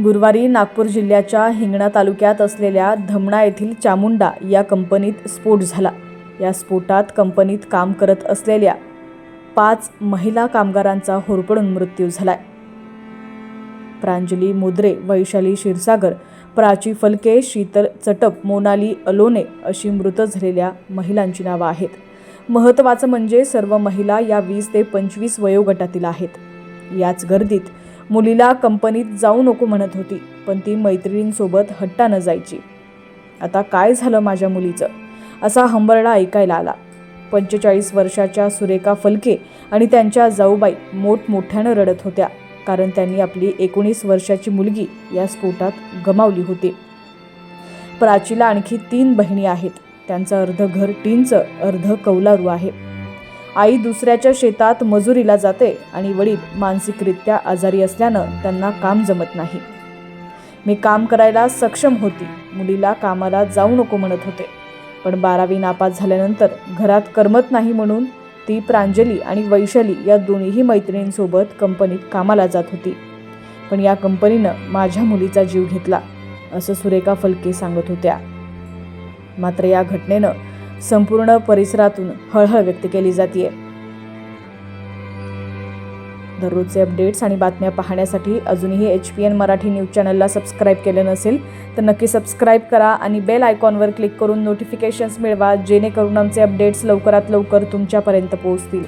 गुरुवारी नागपूर जिल्ह्याच्या हिंगणा तालुक्यात असलेल्या धमणा येथील चामुंडा या कंपनीत स्फोट झाला. या स्फोटात कंपनीत काम करत असलेल्या पाच महिला कामगारांचा होरपडून मृत्यू झालाय. प्रांजली मुद्रे वैशाली क्षीरसागर प्राची फलके शीतल चटप मोनाली अलोने अशी मृत झालेल्या महिलांची नावं आहेत. महत्त्वाचं म्हणजे सर्व महिला या वीस ते पंचवीस वयोगटातील आहेत. याच गर्दीत मुलीला कंपनीत जाऊ नको म्हणत होती पण ती मैत्रिणींसोबत हट्टानं जायची. आता काय झालं माझ्या मुलीचं? असा हंबरडा ऐकायला आला. पंचेचाळीस वर्षाच्या सुरेखा फलके आणि त्यांच्या जाऊबाई मोठमोठ्यानं रडत होत्या कारण त्यांनी आपली एकोणीस वर्षाची मुलगी या स्फोटात गमावली होती. प्राचीला आणखी तीन बहिणी आहेत. त्यांचं अर्ध घर टीनचं अर्ध कौलारू आहे. आई दुसऱ्याच्या शेतात मजुरीला जाते आणि वडील मानसिकरित्या आजारी असल्यानं त्यांना काम जमत नाही. मी काम करायला सक्षम होती. मुलीला कामाला जाऊ नको म्हणत होते. पण बारावी नापास झाल्यानंतर घरात करमत नाही म्हणून ती प्रांजली आणि वैशाली या दोन्हीही मैत्रिणींसोबत कंपनीत कामाला जात होती. पण या कंपनीनं माझ्या मुलीचा जीव घेतला असं सुरेखा फलके सांगत होत्या. मात्र या घटनेनं संपूर्ण परिसरातून हळहळ व्यक्त केली जाते दररोजचे अपडेट्स आणि बातम्या पाहण्यासाठी अजूनही H P N Marathi news चॅनलला सबस्क्राईब केलं नसेल तर नक्की सबस्क्राईब करा आणि बेल आयकॉनवर क्लिक करून नोटिफिकेशन्स मिळवा जेणेकरून आमचे अपडेट्स लवकरात लवकर तुमच्यापर्यंत पोहोचतील.